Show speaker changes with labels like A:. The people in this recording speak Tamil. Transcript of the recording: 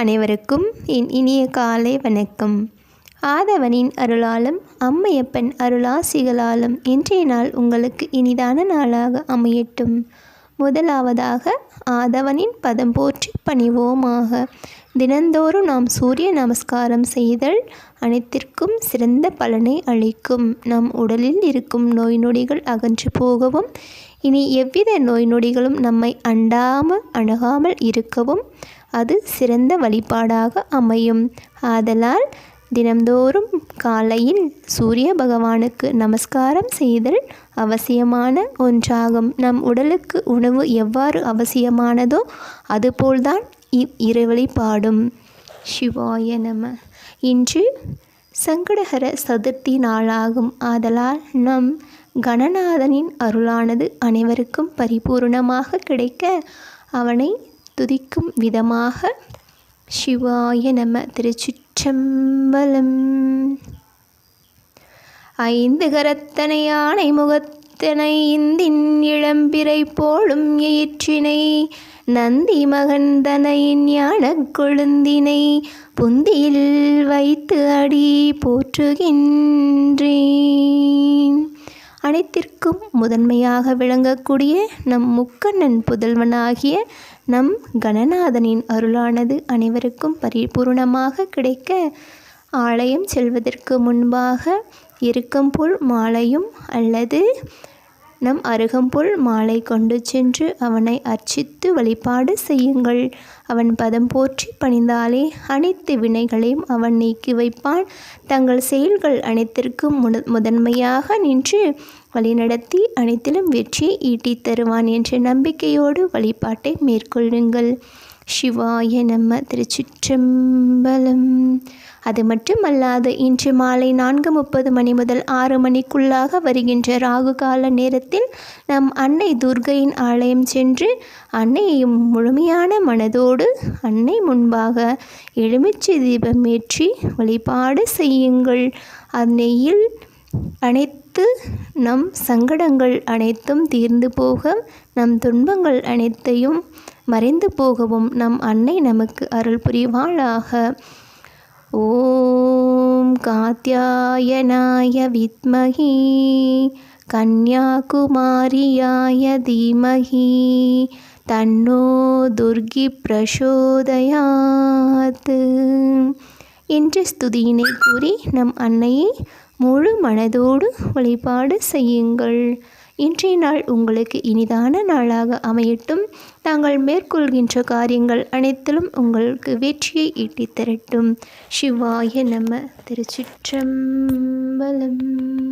A: அனைவருக்கும் என் இனிய காலை வணக்கம். ஆதவனின் அருளாலும் அம்மையப்பன் அருளாசிகளாலும் இன்றைய நாள் உங்களுக்கு இனிதான நாளாக அமையட்டும். முதலாவதாக ஆதவனின் பதம் போற்றி பணிவோமாக. தினந்தோறும் நாம் சூரிய நமஸ்காரம் செய்தல் அனைத்திற்கும் சிறந்த பலனை அளிக்கும். நம் உடலில் இருக்கும் நோய் நொடிகள் அகன்று போகவும் இனி எவ்வித நோய் நொடிகளும் நம்மை அண்டாமல் அணுகாமல் இருக்கவும் அது சிறந்த வழிபாடாக அமையும். ஆதலால் தினந்தோறும் காலையில் சூரிய பகவானுக்கு நமஸ்காரம் செய்தல் அவசியமான ஒன்றாகும். நம் உடலுக்கு உணவு எவ்வாறு அவசியமானதோ அதுபோல்தான் இவ் இறைவழிபாடும் சிவாய நம. இன்று சங்கடகர சதுர்த்தி நாளாகும். ஆதலால் நம் கணநாதனின் அருளானது அனைவருக்கும் பரிபூர்ணமாக கிடைக்க அவனை துதிக்கும் விதமாக சிவாய நம. திருச்சிற்றம்பலம். ஐந்து கரத்தனை யானை இத்தனை இந்தின் இளம்பிறை போலும் எயிற்றினை நந்தி மகந்தனையின் ஞானக் கொழுந்தினை புந்தியில் வைத்து அடி போற்றுகின்றேன். அனைத்திற்கும் முதன்மையாக விளங்கக்கூடிய நம் முக்கண்ணன் புதல்வனாகிய நம் கணநாதனின் அருளானது அனைவருக்கும் பரிபூர்ணமாக கிடைக்க ஆலயம் செல்வதற்கு முன்பாக இருக்கம்புல் மாலையும் அல்லது நம் அருகம்புல் மாலை கொண்டு சென்று அவனை அர்ச்சித்து வழிபாடு செய்யுங்கள். அவன் பதம் போற்றி பணிந்தாலே அனைத்து வினைகளையும் அவன் நீக்கி வைப்பான். தங்கள் செயல்கள் அனைத்திற்கும் முத முதன்மையாக நின்று வழிநடத்தி அனைத்திலும் வெற்றியை ஈட்டித் தருவான் என்ற நம்பிக்கையோடு வழிபாட்டை மேற்கொள்ளுங்கள். சிவாய நம்ம திருச்சிற்றம்பலம். அது மட்டுமல்லாது இன்று மாலை நான்கு முப்பது மணி முதல் ஆறு மணிக்குள்ளாக வருகின்ற ராகு கால நேரத்தில் நம் அன்னை துர்கையின் ஆலயம் சென்று அன்னையையும் முழுமையான மனதோடு அன்னை முன்பாக எலுமிச்சை தீபம் ஏற்றி வழிபாடு செய்யுங்கள். அன்னையில் அனைத்து நம் சங்கடங்கள் அனைத்தும் தீர்ந்து போக நம் துன்பங்கள் அனைத்தையும் மறைந்து போகவும் நம் அன்னை நமக்கு அருள் புரிவாளாக ஓம் காத்தியாயனாய வித்மகி கன்யாகுமாரியாய தீமகி தன்னோ துர்கி பிரசோதயாத். என்ற ஸ்துதியினை கூறி நம் அன்னையை முழு மனதோடு வழிபாடு செய்யுங்கள். இன்றைய நாள் உங்களுக்கு இனிதான நாளாக அமையட்டும். தாங்கள் மேற்கொள்கின்ற காரியங்கள் அனைத்திலும் உங்களுக்கு வெற்றியை ஈட்டித் தரட்டும் சிவாய நம திருச்சிற்றம்பலம்.